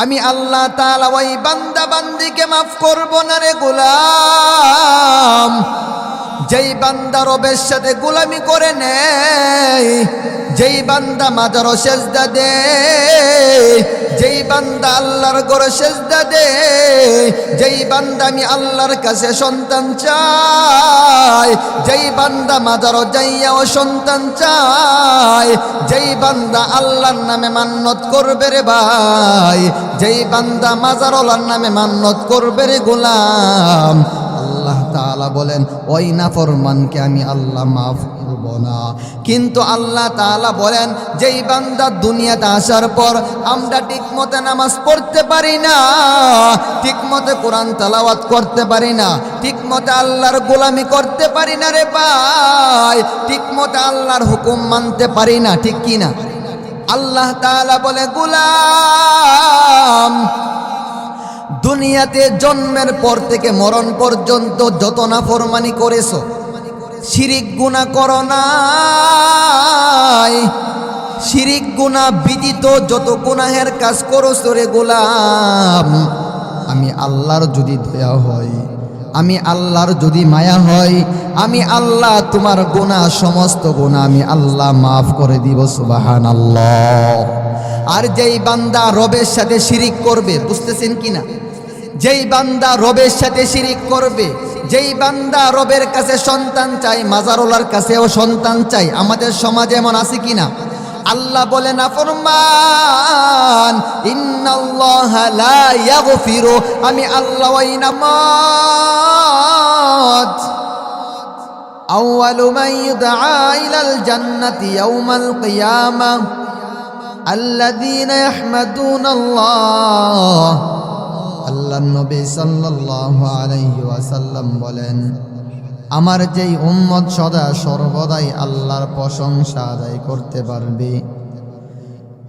আমি আল্লাহ তালা ওই বান্দা বান্দিকে মাফ করব না রে গোলাম। যেই বান্দা রবের সাথে গোলামি করে নেয়, যেই বান্দা মাজারও সেজদা দে যেই বান্দা আল্লাহর গড়ে সেজদা দে যেই বান্দা আমি আল্লাহর কাছে সন্তান চাই, যেই বান্দা মাজারও যাইয়াও সন্তান চাই, যেই বান্দা আল্লাহর নামে মান্নত করবে রে ভাই, যেই বান্দা মাজারওয়ালার নামে মান্নত করবে রে গোলাম আল্লাহ তাআলা বলেন, ওই নাফরমানকে আমি আল্লাহ মাফ করব না। কিন্তু আল্লাহ তাআলা বলেন, যেই বান্দা দুনিয়াতে আসার পর আমরা ঠিকমতো নামাজ পড়তে পারি না, ঠিকমতো কোরআন তেলাওয়াত করতে পারি না, ঠিকমতো আল্লাহর গোলামি করতে পারি না রে ভাই, ঠিকমতো আল্লাহর হুকুম মানতে পারি না। ঠিক কি না আল্লাহ তাআলা বলে, গোলাম দুনিয়াতে জন্মের পর থেকে মরণ পর্যন্ত যত না ফরমানি করেছ, শিরিক গুণা করো নাই। শিরিক গুণা বিদিত যত গুনাহের কাজ করো রে গোলাম, আমি আল্লাহর যদি দয়া হয়, আমি আল্লাহর যদি মায়া হয়, আমি আল্লাহ তোমার গুণা সমস্ত গুণা আমি আল্লাহ মাফ করে দিব সুবাহান আল্লাহ আর যেই বান্দা রবের সাথে শিরিক করবে, বুঝতেছেন কিনা? যেই বান্দা রবের সাথে শিরিক করবে যেই বান্দা রবের কাছে সন্তান চাই মাজারোলার কাছেও সন্তান চাই আমাদের সমাজে এমন আছে কিনা আল্লাহ বলে না ফরমান ইন্নাল্লাহ লা ইয়াগফিরু আমি আল্লাহ ওই নামাজ أول من يدعى إلى الجنة يوم القيامة الذين يحمدون الله আল্লাহ নবী সাল্লাল্লাহু আলাইহি ওয়াসাল্লাম বলেন, আমার যেই উম্মত সদা সর্বদাই আল্লাহর প্রশংসা আদায় করতে পারবে।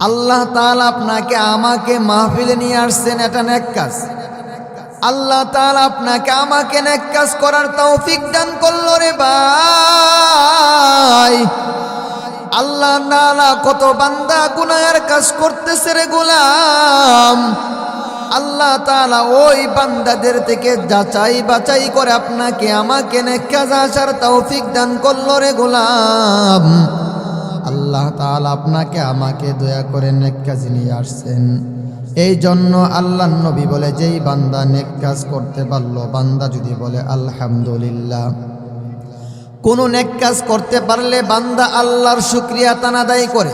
আল্লাহ তাআলা আপনাকে আমাকে মাহফিলে নিয়ে আসছেন, এটা নেক কাজ। আল্লাহ তাআলা আপনাকে আমাকে নেক কাজ করার তৌফিক দান করল রে ভাই। আল্লাহ নালা কত বান্দা গুনাহের কাজ করতেছে রে গোলাম। আল্লাহ তাআলা ওই বান্দাদের থেকে যাচাই বাছাই করে আপনাকে আমাকে নেকাজ আসার তৌফিক দান করল রে গোলাম। আল্লাহ তাআলা আপনাকে আমাকে দয়া করে নেকাজ নিয়ে আসছেন। এই জন্য আল্লাহ নবী বলে, যেই বান্দা নেক কাজ করতে পারল, বান্দা যদি বলে, আলহামদুলিল্লাহ। কোনো নেক কাজ করতে পারলে বান্দা আল্লাহর শুক্রিয়া তানাদাই করে।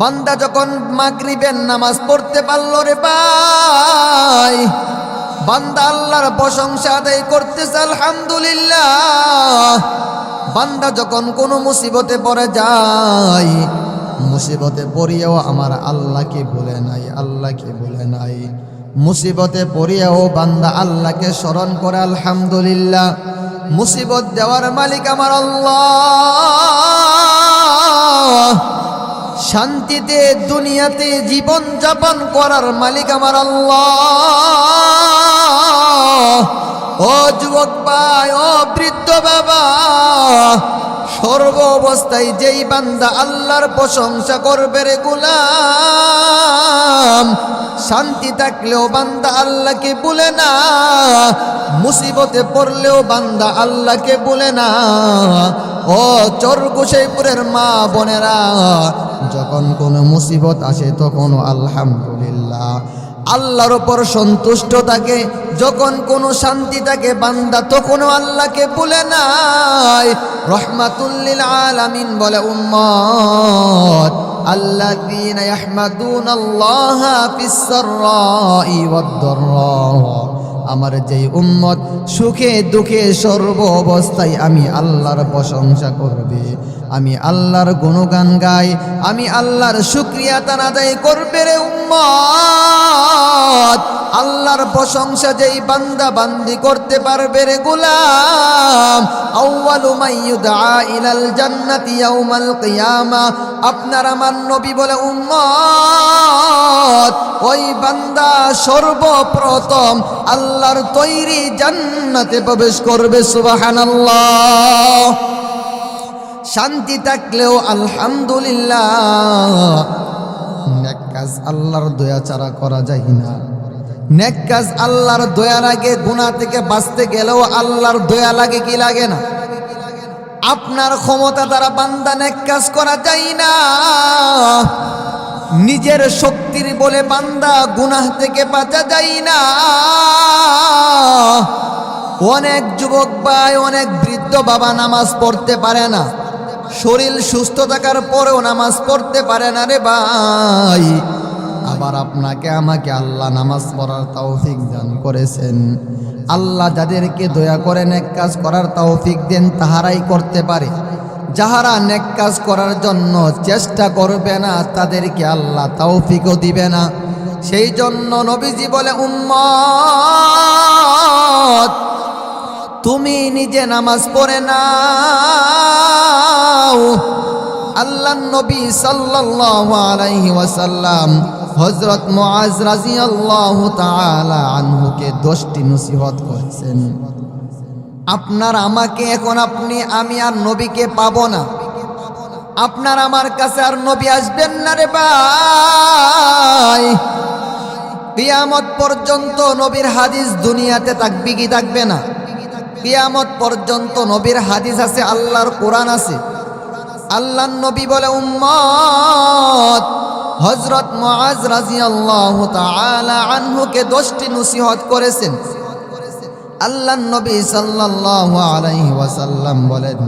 বান্দা যখন মাগরিবের নামাজ পড়তে পারল রে ভাই, বান্দা আল্লাহর প্রশংসা আদায় করতেছে, আলহামদুলিল্লাহ। বান্দা যখন কোনো মুসিবতে পড়ে যায়, মুসিবতে পড়িয়েও আমার আল্লাহকে বলে নাই, আল্লাহকে বলে নাই। মুসিবতে পড়িয়েও বান্দা আল্লাহকে স্মরণ করে, আলহামদুলিল্লাহ। মুসিবত দেওয়ার মালিক আমার আল্লাহ। শান্তিতে দুনিয়াতে জীবন যাপন করার মালিক আমার আল্লাহ। ও যুবক ভাই ও বৃদ্ধ বাবা সর্ব অবস্থায় যেই বান্দা আল্লাহর প্রশংসা করবে রে গুলাম, শান্তি থাকলেও বান্দা আল্লাহকে বলে না, মুসিবতে পড়লেও বান্দা আল্লাহকে বলে না। ও চর গোসাইপুরের মা বোনেরা, যখন কোনো মুসিবত আসে তখন আলহামদুলিল্লাহ। আল্লাহর ওপর সন্তুষ্ট থাকে যখন কোনো শান্তি থাকে বান্দা তখনও আল্লাহকে বলে নাই রহমাতুল্লিল আলামিন বলে উম্মত الذين يحمدون الله في السراء والضراء আমার যেই উম্মত সুখে দুঃখে সর্ব অবস্থায় আমি আল্লাহর প্রশংসা করবে আমি আল্লাহর গুণগান গাই, আমি আল্লাহর শুক্রিয়া তানাদাই করবে রে উম্মত। আল্লাহর প্রশংসা যেই বান্দা বান্দি করতে পারবে রে গোলাম। আউয়ালু মাইয়ুদআ ইলাল জান্নাতি ইয়াউমাল কিয়ামা। আপনার আমার নবী বলে, উম্মত, ওই বান্দা সর্বপ্রথম আল্লাহর তৈরি জান্নাতে প্রবেশ করবে, সুবহানাল্লাহ। শান্তি থাকলেও আলহামদুলিল্লাহ। আল্লাহর দয়া ছাড়া করা যায় না। নেক কাজ আল্লাহর দয়া লাগে, গুনাহ থেকে বাঁচতে গেলেও আল্লাহর দয়া লাগে কি লাগে না? আপনার ক্ষমতা দ্বারা বান্দা নেক কাজ করা যায় না। নিজের শক্তির বলে বান্দা গুনাহ থেকে বাঁচা যায় না। অনেক যুবক ভাই, অনেক বৃদ্ধ বাবা নামাজ পড়তে পারে না। শরীর সুস্থ থাকার পরেও নামাজ পড়তে পারে না রে ভাই। আবার আপনাকে, আমাকে আল্লাহ নামাজ পড়ার তৌফিক দান করেছেন। আল্লাহ যাদেরকে দয়া করে নেক কাজ করার তৌফিক দেন, তাহারাই করতে পারে। যাহারা নেক কাজ করার জন্য চেষ্টা করবে না, তাদেরকে আল্লাহ তৌফিকও দিবে না। সেই জন্য নবীজি বলে, উম্মত তুমি নিজে নামাজ পড়ে নাও। আল্লাহ নবী সাল্লাল্লাহু আলাইহি ওয়াসাল্লাম হযরত মুআজ রাদিয়াল্লাহু তাআলা আনহুকে দশটি নসিহত করেছেন। আপনার আমাকে এখন আপনি, আমি আর নবীকে পাবো না। আপনার আমার কাছে আর নবী আসবেন না রে ভাই। কিয়ামত পর্যন্ত নবীর হাদিস দুনিয়াতে থাকবে কি থাকবে না। কিয়ামত পর্যন্ত নবীর হাদিস আছে, আল্লাহর কোরআন আছে। আল্লাহ নবী বলে, উম্মত হজরত মুআজ রাদিয়াল্লাহু তাআলা আনহুকে দশটি নসিহত করেছেন। আল্লাহ নবী সাল্লাল্লাহু আলাইহি ওয়াসাল্লাম বলেন,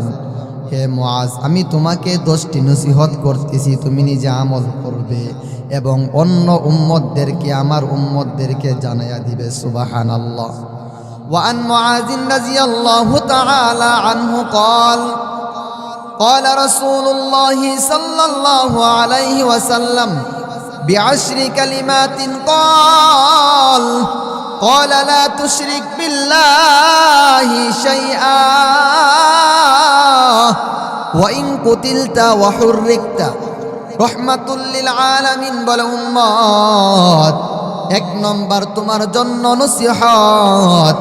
হে মুআজ, আমি তোমাকে দশটি নসিহত করতেছি, তুমি নিজে আমল করবে এবং অন্য উম্মতদেরকে, আমার উম্মতদেরকে জানাইয়া দিবে, সুবহানাল্লাহ। وعن معاذ رضي الله تعالى عنه قال قال رسول الله صلى الله عليه وسلم بعشر كلمات قال قال لا تشرك بالله شيئا وإن قتلت وحركت رحمة للعالمين بل أمات এক নম্বর তোমার জন্য নসিহত।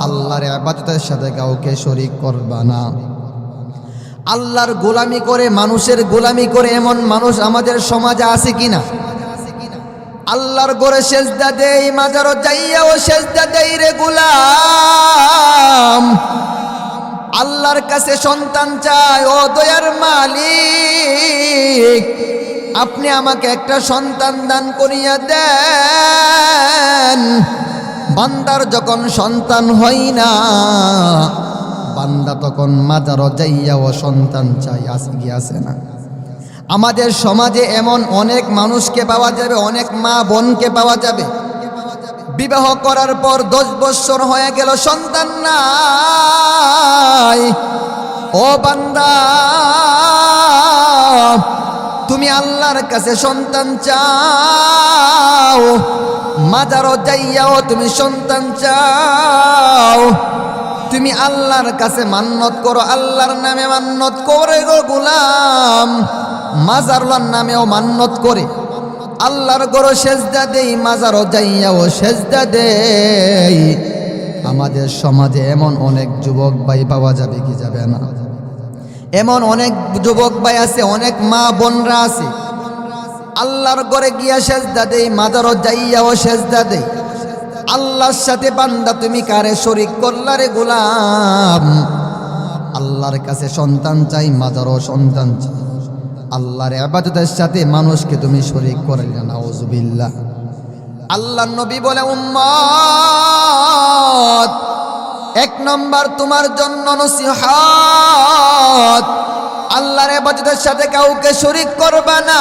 আল্লাহর ইবাদতের সাথে কাউকে শরীক করবা না। আল্লাহর গোলামি করে, মানুষের গোলামি করে এমন মানুষ আমাদের সমাজে আছে কিনা? আল্লাহর গোরে সেজদা দেই, মাজারও যাইয়া ও সেজদা দেই রে গোলাম। আল্লাহর কাছে সন্তান চায়, ও দয়ার মালিক। আপনি আমাকে একটা সন্তান দান করিয়া দেন। বান্দার যখন সন্তান হয় না, বান্দা তখন মাজারও যাইয়া ও সন্তান চাই, আসে গিয়াছে না। আমাদের সমাজে এমন অনেক মানুষকে পাওয়া যাবে, অনেক মা বোনকে পাওয়া যাবে। বিবাহ করার পর দশ বৎসর হয়ে গেল, সন্তান নাই। ও বান্দা তুমি আল্লাহর কাছে সন্তান চাও, মাজারও যাইয়াও তুমি সন্তান চাও। তুমি আল্লাহর কাছে মান্নত করো, আল্লাহর নামে মান্নত করে গো গুলাম। মাজারলার নামেও মান্নত করে। আল্লাহর গরো সেজদা দেই, মাজারও যাইয়াও সেজদা দেই। আমাদের সমাজে এমন অনেক যুবক ভাই পাওয়া যাবে কি যাবে না? এমন অনেক যুবক ভাই আছে, অনেক মা বোনরা আছে। আল্লাহর ঘরে গিয়া সেজদা দেই মাজারও যাইয়াও সেজদা দেই। আল্লাহর সাথে বান্দা, তুমি কারে শরিক করলারে গোলাম? আল্লাহর কাছে সন্তান চাই মাজারও সন্তান চাই। আল্লাহর আবাদতের সাথে মানুষকে তুমি শরিক করলে না ওজুবিল্লাহ আল্লাহ নবী বলে, উম্মত এক নম্বর, তোমার জন্য আল্লাহর আবাদতের সাথে কাউকে শরিক করবা না।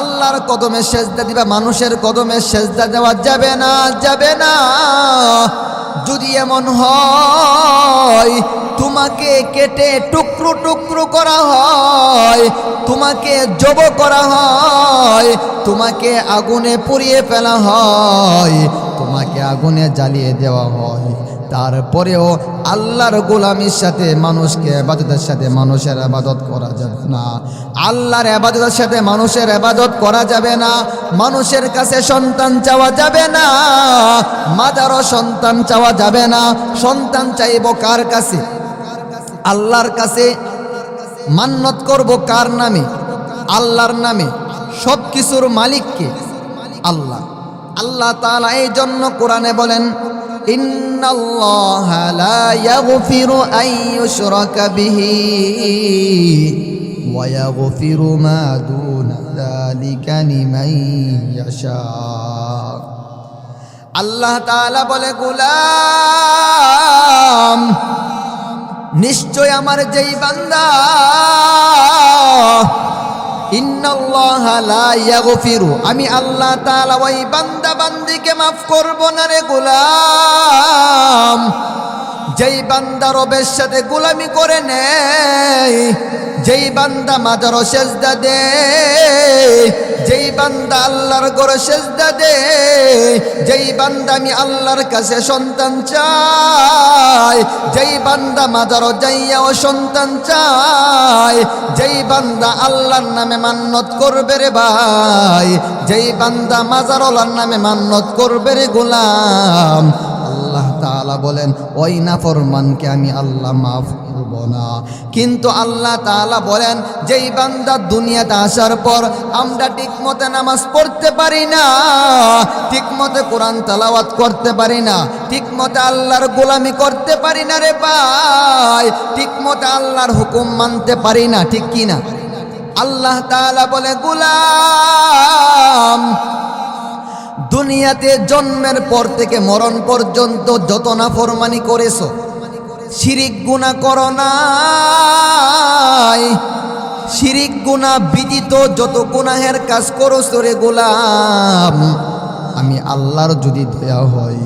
আল্লাহর কদমে সেজদা দিবা, মানুষের কদমে সেজদা দেওয়া যাবে না যাবে না। যদি এমন হয়, তোমাকে কেটে টুকরো টুকরো করা হয়, তোমাকে জব করা হয়, তোমাকে আগুনে পুড়িয়ে ফেলা হয়, তোমাকে আগুনে জ্বালিয়ে দেওয়া হয়। তারপরেও আল্লাহর গোলামির সাথে মানুষকে আবাদতের সাথে মানুষের আবাদত করা যাবে না। আল্লাহর আবাদতের সাথে মানুষের আবাদত করা যাবে না। মানুষের কাছে সন্তান চাওয়া যাবে না। মাদারও সন্তান চাওয়া যাবে না। সন্তান চাইব কার কাছে? আল্লাহর কাছে। মান্নত করব কার নামে? আল্লাহর নামে। সব কিছুর মালিককে? আল্লাহ। আল্লাহ তাআলা এই জন্য কোরআনে বলেন ইন্নাল্লাহা লা ইয়াগফিরু আন ইউশরাকা বিহি ওয়া ইয়াগফিরু মা দুনা যালিকা লিমান ইয়াশা। আল্লাহ তাআলা বলে, গোলাম, নিশ্চয় আমার যেই বান্দা আমি আল্লাহ তালা ওই বান্দা বান্দিকে মাফ করব না রে গোলাম। যেই বান্দা রবের সাথে গোলামি করে নেয়, যেই বান্দা মাজারও সেজদা দে যেই বান্দা আল্লাহর গড়ে সেজদা দে যেই বান্দা আমি আল্লাহর কাছে সন্তান চাই, যেই বান্দা মাজারও যাইয়াও সন্তান চাই, যেই বান্দা আল্লাহর নামে মান্নত করবে রে ভাই, যেই বান্দা মাজারওয়ালার নামে মান্নত করবে রে গোলাম আল্লাহ তাআলা বলেন, ওই নাফরমানকে আমি আল্লাহ মাফ করব না। কিন্তু আল্লাহ তাআলা বলেন, যেই বান্দা দুনিয়াতে আসার পর আমরা ঠিকমতো নামাজ পড়তে পারি না, ঠিকমতো কোরআন তালাওয়াত করতে পারি না, ঠিকমতো আল্লাহর গোলামি করতে পারি না রে ভাই, ঠিকমতো আল্লাহর হুকুম মানতে পারি না, ঠিক কি না? আল্লাহ তাআলা বলে, গোলাম দুনিয়াতে জন্মের পর থেকে মরণ পর্যন্ত যত না ফরমানি করেছ, শিরিক গুণা করো নাই। শিরিক গুণা বিদিত যত গুনাহের কাজ করো সরে গোলাম, আমি আল্লাহর যদি দয়া হয়,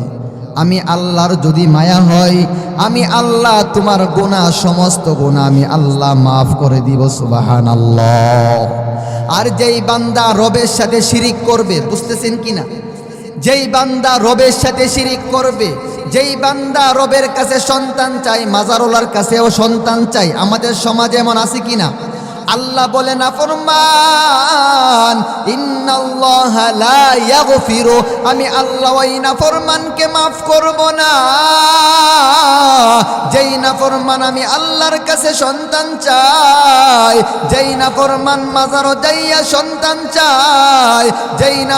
আমি আল্লাহর যদি মায়া হয়, আমি আল্লাহ তোমার গুণা সমস্ত গুণা আমি আল্লাহ মাফ করে দিব সুবাহান আল্লাহ আর যেই বান্দা রবের সাথে শিরিক করবে, বুঝতেছেন কি না যেই বান্দা রবের সাথে শিরিক করবে, যেই বান্দা রবের কাছে সন্তান চাই মাজারোলার কাছেও সন্তান চাই আমাদের সমাজে এমন আছে কি না আল্লাহ বলে না ফরমান আমি আল্লাহ ওই নাফরমানকে মাফ করব না। যেই নাফরমান আমি আল্লাহর কাছে সন্তান চাই, যেই নাফরমান মাজারও যাইয়া সন্তান চাই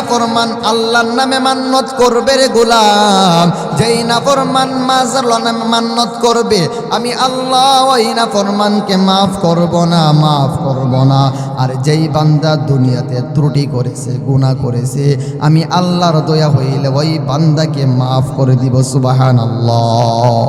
নাফরমান আল্লাহর নামে মান্নত করবে রে গোলাম। যেই নাফরমান মাজার নামে মান্নত করবে। আমি আল্লাহ, ওই নাফরমানকে মাফ করব না, মাফ করব না। আর যেই বান্দা দুনিয়াতে ত্রুটি করেছে, গুনাহ করেছে, আমি আল্লাহর দয়া হইলে ওই বান্দাকে মাফ করে দিব সুবাহান আল্লাহ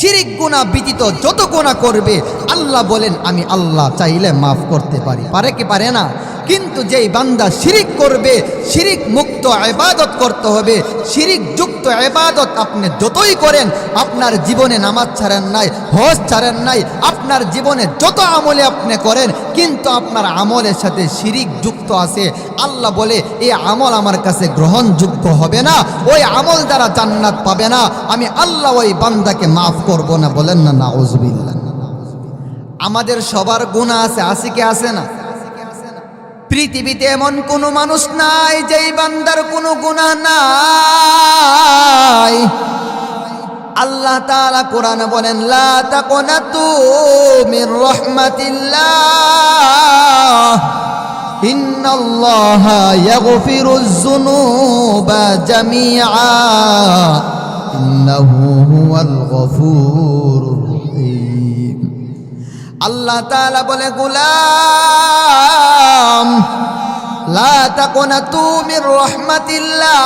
শিরিক গুণা ব্যতীত যত গুণা করবে, আল্লাহ বলেন, আমি আল্লাহ চাইলে মাফ করতে পারি। পারে কি পারে না? কিন্তু যেই বান্দা শিরিক করবে, শিরিক মুক্ত এবাদত করতে হবে, শিরিক যুক্ত এবাদত আপনি যতই করেন, আপনার জীবনে নামাজ ছাড়েন নাই, হজ ছাড়েন নাই, আপনার জীবনে যত আমলে আপনি করেন, কিন্তু আপনার আমলের সাথে শিরিক যুক্ত আছে। আল্লাহ বলে এই আমল আমার কাছে গ্রহণযোগ্য হবে না, ওই আমল দ্বারা জান্নাত পাবে না, আমি আল্লাহ ওই বান্দাকে মাফ করব না। বলেন না না আমাদের সবার গুণা আছে আছে কি আছে না? পৃথিবীতে এমন কোনো মানুষ নাই যেই বান্দার কোনো গুনাহ নাই। আল্লাহ তাআলা কোরআন বলেন, লা তাকুনাতু মির রাহমাতিল্লাহ। ইন্নাল্লাহা ইয়াগফিরুজ যুনুবা ইন্নাহু হুয়াল গফুরুর আল্লাহ তাআলা বলে, গোলাম, লা তাকুনাতু মির রাহমাতিল্লাহ,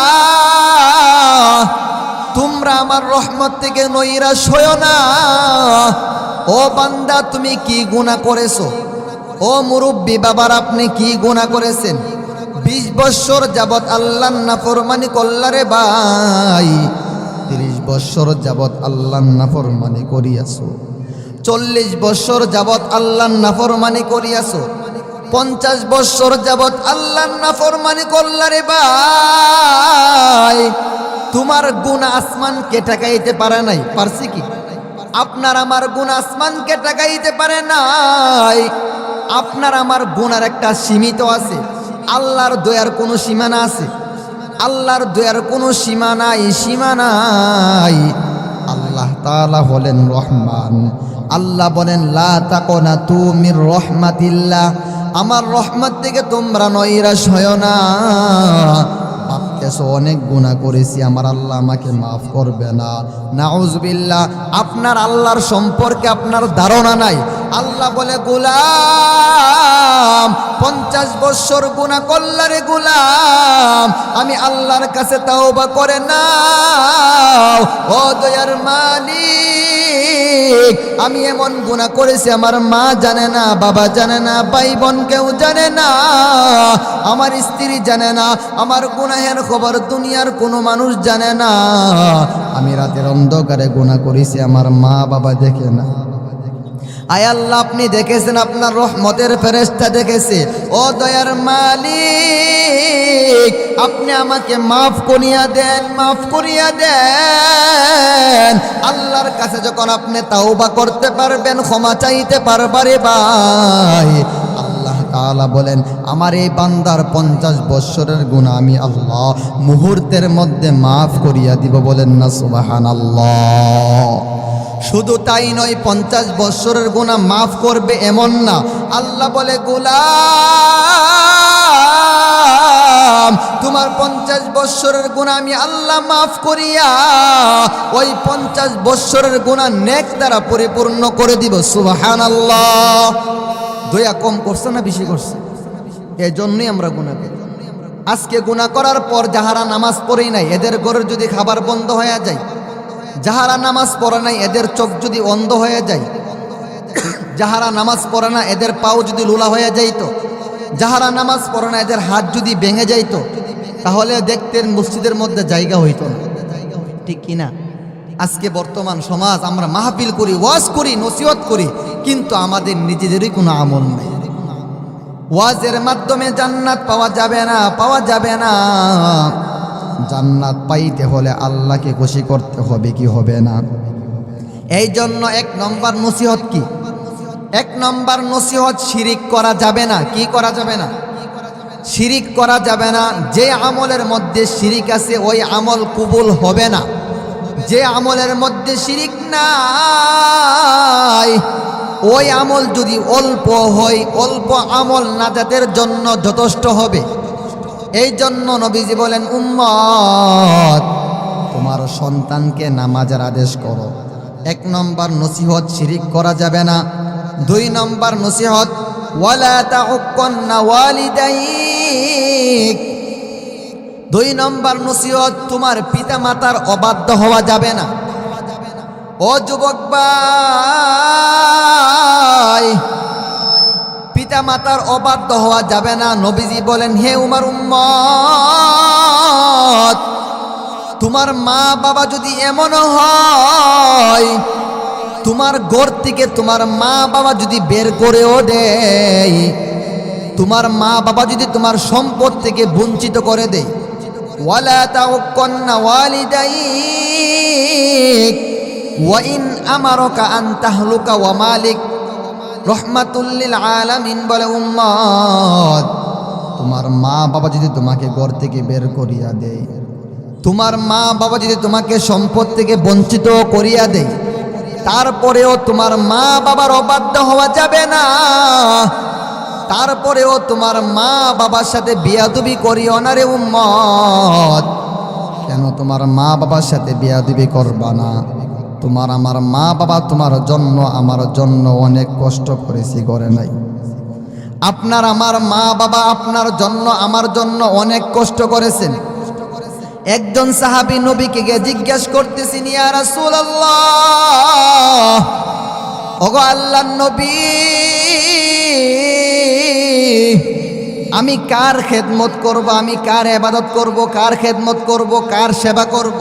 তোমরা আমার রহমত থেকে নৈরাশ হয়েও না। ও বান্দা, তুমি কি গুনাহ করেছ? ও মুরব্বী বাবার, আপনি কি গুনাহ করেছেন? বিশ বৎসর যাবৎ আল্লাহ নাফরমানি করলারে ভাই, তিরিশ বৎসর যাবৎ আল্লাহ নাফরমানি করিয়াছো। চল্লিশ বৎসর যাবৎ আল্লাহ নাফরমানি করিয়াছো। পঞ্চাশ বৎসর যাবৎ আল্লাহ নাফরমানি করলারে ভাই। তোমার গুণ আসমানকে টাকাইতে পারে নাই? পারছি কি? আপনার আমার গুণ আসমানকে টাকাইতে পারে নাই? আপনার আমার গুণার একটা সীমিত আছে। আল্লাহর দয়ার কোনো সীমানা আছে? আল্লাহর দয়ার কোনো সীমা নাই সীমা নাই আল্লাহ তালা হলেন রহমান। আল্লাহ বলেন, লা তাকনা তুমির রহমাতিল্লাহ। আমার রহমত থেকে তোমরা নৈরাশ হয় না। অনেক গুণা করেছি। আমার আল্লাহ আমাকে মাফ করবে না। আপনার আল্লাহর সম্পর্কে আপনার ধারণা নাই। আল্লাহ বলে, গুলাম, পঞ্চাশ বৎসর গুণা কল্লারে গুলাম। আমি আল্লাহর কাছে তাওবা করে না ও দয়ার মালিক আমি এমন গুণা করেছি, আমার মা জানে না, বাবা জানে না ভাই বোন কেউ জানে না, আমার স্ত্রী জানে না, আমার গুনাহের খবর দুনিয়ার কোনো মানুষ জানে না। আমি রাতের অন্ধকারে গুণা করেছি, আমার মা বাবা দেখে না। আয় আল্লাহ, আপনি দেখেছেন আপনার রহমতের ফেরেস্তা দেখেছে। ও দয়ার মালিক, আপনি আমাকে মাফ করিয়া দেন, মাফ করিয়া দেন। আল্লাহর কাছে যখন আপনি তাওবা করতে পারবেন, ক্ষমা চাইতে পারবারে ভাই। বলেন, আমার এই বান্দার পঞ্চাশ বৎসরের গুণা আমি আল্লাহ মুহূর্তের মধ্যে মাফ করিয়া দিব বলেন না সুবাহান আল্লাহ শুধু তাই নয়, পঞ্চাশ বৎসরের গুণা মাফ করবে এমন না। আল্লাহ বলে, গোলাম, তোমার পঞ্চাশ বৎসরের গুণা আমি আল্লাহ মাফ করিয়া ওই পঞ্চাশ বৎসরের গুণা নেক দ্বারা পরিপূর্ণ করে দিব। সুবাহান আল্লাহ দয়া কম করছে না বেশি করছে? এই জন্যই আমরা গুণা করি। আজকে গুণা করার পর যাহারা নামাজ পড়েই নাই, এদের ঘরের যদি খাবার বন্ধ হয়ে যায় যাহারা নামাজ পড়ে নাই, এদের চোখ যদি অন্ধ হয়ে যায়, যাহারা নামাজ পড়ে না, এদের পাও যদি লোলা হয়ে যাইতো, যাহারা নামাজ পড়ে না, এদের হাত যদি ভেঙে যাইতো, তাহলে দেখতেন মসজিদের মধ্যে জায়গা হইতো না। ঠিক কিনা? আজকে বর্তমান সমাজ, আমরা মাহফিল করি, ওয়াজ করি, নসিহত করি, কিন্তু আমাদের নিজেদেরই কোনো আমল নেই। ওয়াজের মাধ্যমে জান্নাত পাওয়া যাবে না, পাওয়া যাবে না। জান্নাত পাইতে হলে আল্লাহকে খুশি করতে হবে কি হবে না? এই জন্য এক নম্বর নসিহত কি? এক নম্বর নসিহত শিরিক করা যাবে না। কি করা যাবে না? শিরিক করা যাবে না। যে আমলের মধ্যে শিরিক আছে, ওই আমল কবুল হবে না। যে আমলের মধ্যে শিরিক নাই, ওই আমল যদি অল্প হয়, অল্প আমল নাজাতের জন্য যথেষ্ট হবে। এই জন্য নবীজি বলেন, উম্মত, তোমার সন্তানকে নামাজের আদেশ করো। এক নম্বর নসিহত শিরিক করা যাবে না। দুই নম্বর নসিহত দুই নম্বর নসিহত, তোমার পিতা মাতার অবাধ্য হওয়া যাবে না। ও যুবক ভাই পিতা মাতার অবাধ্য হওয়া যাবে না। নবীজি বলেন, হে উমার উম্মত, তোমার মা বাবা যদি এমন হয়, তোমার ঘর থেকে তোমার মা বাবা যদি বের করেও দেয় তোমার মা বাবা যদি তোমার সম্পদ থেকে বঞ্চিত করে দেয়। ওয়ালা আমারকা আন তাহলুকা ওয়া মালিক। রহমাতুল্লিল আলামিন বলে, উম্মত, তোমার মা বাবা যদি তোমাকে ঘর থেকে বের করিয়া দেয়, তোমার মা বাবা যদি তোমাকে সম্পদ থেকে বঞ্চিত করিয়া দেয়, তারপরেও তোমার মা বাবার অবাধ্য হওয়া যাবে না। তারপরেও তোমার মা বাবার সাথে বিয়াদুবি করিও না রে উম্মত। কেন তোমার মা বাবার সাথে বিয়াদুবি করবা না? তোমার আমার মা বাবা তোমার জন্য, আমার জন্য অনেক কষ্ট করেছি করে নাই। আপনার আমার মা বাবা আপনার জন্য, আমার জন্য অনেক কষ্ট করেছেন। একজন সাহাবি নবীকে গিয়ে জিজ্ঞেস করতেছেন, ইয়া রাসূলুল্লাহ, ওগো আল্লাহর নবী, আমি কার খেদমত করব, আমি কার এবাদত করব, কার খেদমত করব, কার সেবা করব?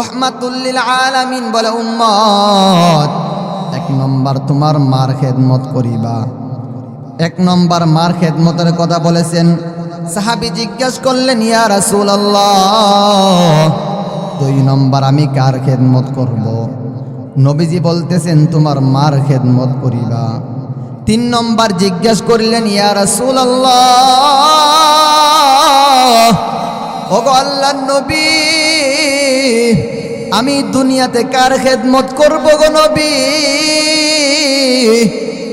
রহমাতুল্লিল আলামিন বলে, উম্মত, এক নম্বর তোমার মার খেদমত করিবা। এক নম্বর মার খেদমতের কথা বলেছেন। সাহাবি জিজ্ঞেস করলেন, ইয়া রাসূলুল্লাহ, দুই নম্বর আমি কার খেদমত করব? নবীজি বলতেছেন, তোমার মার খেদমত করিবা। তিন নম্বর জিজ্ঞেস করলেন, ইয়া রাসূলুল্লাহ, ওগো আল্লাহর নবী আমি দুনিয়াতে কার খেদমত করব গো নবী?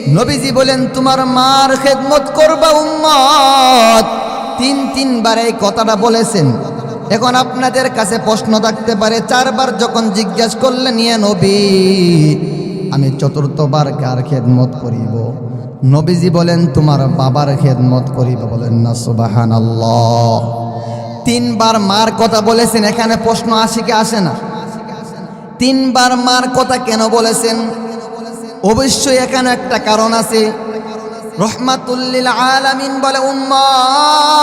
নবীজি বলেন, তোমার মার খেদমত করবা উম্মত। তিন তিনবার এই কথাটা বলেছেন। এখন আপনাদের কাছে প্রশ্ন থাকতে পারে, চারবার যখন জিজ্ঞাসা করলেন ইয়ে নবী, আমি চতুর্থবার কার খেদমত করিব? নবীজি বলেন, তোমার বাবার খেদমত করিব। বলেন, না সুবাহান তিনবার মার কথা বলেছেন, এখানে প্রশ্ন আসে কি আসে না? তিনবার মার কথা কেন বলেছেন? অবশ্যই এখানে একটা কারণ আছে। রহমাতুল্লিল আলামিন বলে, উম্মত,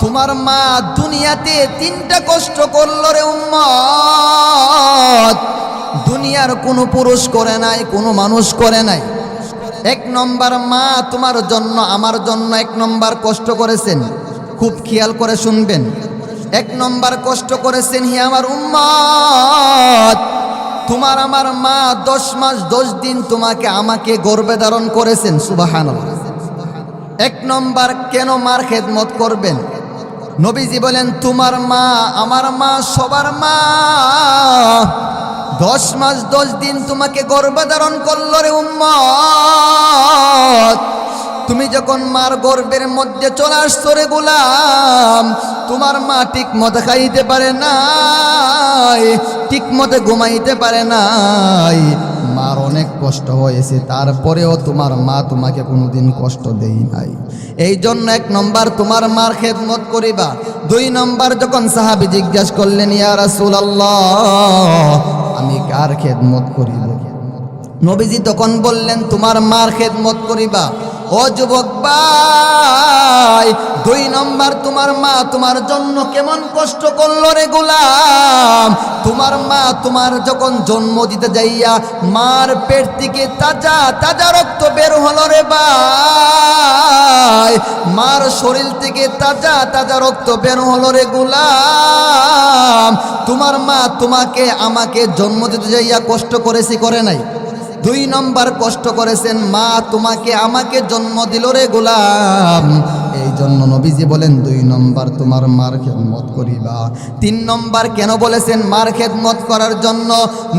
তোমার মা দুনিয়াতে তিনটা কষ্ট করল রে উম্মত। দুনিয়ার কোনো পুরুষ করে নাই, কোনো মানুষ করে নাই। এক নম্বর মা তোমার জন্য, আমার জন্য এক নম্বর কষ্ট করেছেন। খুব খেয়াল করে শুনবেন। এক নম্বর কষ্ট করেছেন হি আমার উম্মত। তোমার আমার মা দশ মাস, দশ দিন তোমাকে আমাকে গর্বে ধারণ করেছেন সুবাহান এক নম্বর কেন মার খেদমত করবেন? নবীজি বলেন, তোমার মা, আমার মা সবার মা। দশ মাস, দশ দিন তোমাকে গর্ভধারণ করল রে উম্মত। তুমি যখন মার গর্বের মধ্যে চলে আসছো রে গোলাম, তোমার মা ঠিক মতো খাইতে পারে নাই, ঠিক মতো ঘুমাইতে পারে নাই। মার অনেক কষ্ট হয়েছে, তারপরেও তোমার মা তোমাকে কোনোদিন কষ্ট দেই নাই। এই জন্য এক নম্বর তোমার মার খেদমত করিবা, দুই নম্বর যখন সাহাবি জিজ্ঞাসা করলেন, ইয়া রাসূলুল্লাহ, আমি কার খেদমত করিব? নবীজি তখন বললেন, তোমার মার খেদমত করিবা ও যুবক ভাই, দুই নম্বর, তোমার মা তোমার জন্য কেমন কষ্ট করল রে গোলাম? তোমার মা তোমার যখন জন্ম দিতে যাইয়া মার পেট থেকে তাজা তাজা রক্ত বের হলো রে ভাই। মার শরীর থেকে তাজা তাজা রক্ত বের হলো রে গোলাম। তোমার মা তোমাকে, আমাকে জন্ম দিতে যাইয়া কষ্ট করেছি করে নাই। দুই নম্বর কষ্ট করেছেন মা তোমাকে আমাকে জন্ম দিল রে গোলাম। জন্য নবীজি বলেন, দুই নম্বর তোমার মার খেদমত করিবা। তিন নম্বর কেন বলেছেন, মার খেদমত করার জন্য?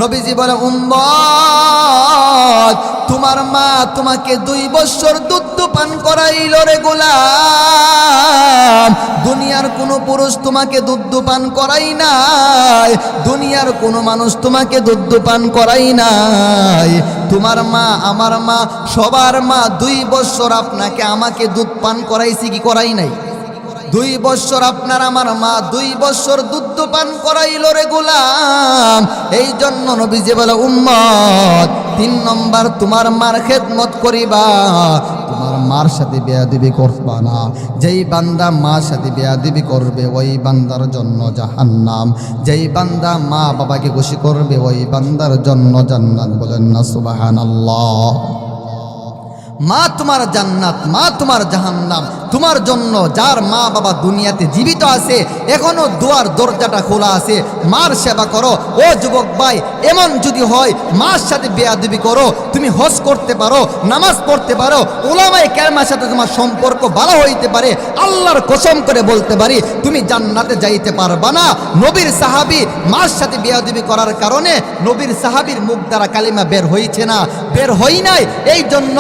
নবীজি বলে, উম্মত, তোমার মা তোমাকে দুই বছর দুধ পান করাইল রে গোলাম। দুনিয়ার কোনো পুরুষ তোমাকে দুধ পান করাই নাই। দুনিয়ার কোনো মানুষ তোমাকে দুধ পান করাই নাই। তোমার মা, আমার মা, সবার মা দুই বছর আপনাকে, আমাকে দুধ পান করাইছি কি করাই নাই। দুই বছর আপনার আমার মা দুই বছর দুধ পান করাইল রে গোলাম। এই জন্য নবীজি বলে, উম্মত, তিন নম্বর তোমার মার খেদমত করিবা। তোমার মার সাথে বেয়াদিবি করবা না। যেই বান্দা মার সাথে বেয়াদিবি করবে, ওই বান্দার জন্য জাহান্নাম। যেই বান্দা মা বাবাকে খুশি করবে, ওই বান্দার জন্য জান্নাত বলেন না, সুবহানাল্লাহ। মা তোমার জান্নাত, মা তোমার জাহান্নাম। তোমার জন্য যার মা বাবা দুনিয়াতে জীবিত আছে, এখনও দুয়ার দরজাটা খোলা আছে। মার সেবা করো, ও যুবক ভাই, এমন যদি হয়, মার সাথে বেয়াদবি করো, তুমি হজ করতে পারো, নামাজ পড়তে পারো ওলামাই কেরমার সাথে তোমার সম্পর্ক ভালো হইতে পারে, আল্লাহর কসম করে বলতে পারি, তুমি জান্নাতে যাইতে পারবা না। নবীর সাহাবি মার সাথে বেয়াদবি করার কারণে নবীর সাহাবির মুখ দ্বারা কালিমা বের হইছে না, বের হই নাই। এই জন্য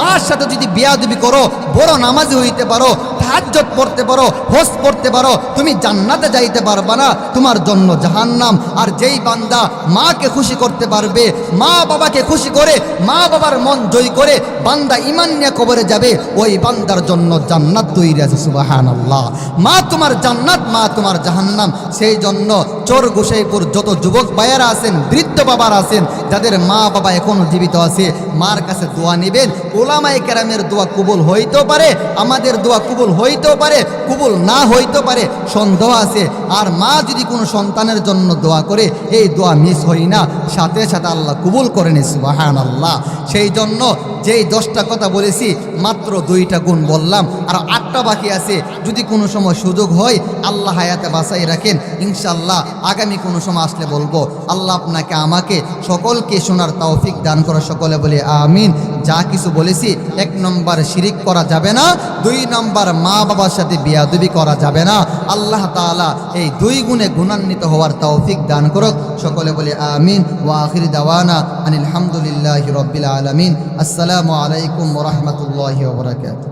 মার সাথে যদি বিয়াদবি করো, বড় নামাজি হইতে পারো তাহাজ্জত পড়তে পারো হোস পড়তে পারো, তুমি জান্নাতে যাইতে পারবা না, তোমার জন্য জাহান্নাম। আর যেই বান্দা মাকে খুশি করতে পারবে, মা বাবাকে খুশি করে, মা বাবার মন জয় করে, বান্দা ইমান নিয়ে কবরে যাবে, ওই বান্দার জন্য জান্নাত তৈরি আছে সুবাহান আল্লাহ মা তোমার জান্নাত, মা তোমার জাহান্নাম। সেই জন্য চোর গোসাইপুর যত যুবক ভাইয়েরা আছেন, বৃদ্ধ বাবার আছেন, যাদের মা বাবা এখনও জীবিত আছে, মার কাছে দোয়া নেবেন ওলামাই কেরামের দোয়া কবুল হইতেও পারে, আমাদের দোয়া কবুল হইতেও পারে, কবুল না হইতেও পারে, সন্দেহ আছে। আর মা যদি কোনো সন্তানের জন্য দোয়া করে, এই দোয়া মিস হই না। সাথে সাথে আল্লাহ কবুল করে নিস বাহান আল্লাহ সেই জন্য যেই দশটা কথা বলেছি, মাত্র দুইটা গুণ বললাম। আর আটটা বাকি আছে। যদি কোনো সময় সুযোগ হয়, আল্লাহ হায়াতে বাসাই রাখেন। ইনশাল্লাহ আগামী কোনো সময় আসলে বলব, আল্লাহ আপনাকে আমাকে সকলকে শোনার তৌফিক দান করা। সকলে বলে আমিন। যা কিছু বলেছি এক নম্বর শিরিক করা যাবে না, দুই নম্বর মা বাবার সাথে বিয়াদবি করা যাবে না। আল্লাহ তালা এই দুই গুণে গুণান্বিত হওয়ার তৌফিক দান করুক। সকলে বলে আমিন। ওয়াহির দাওয়ানা আনিল রবিল আলমিন। আসসালামু আলাইকুম রহমতুল্লাহ বারাকাতুহু।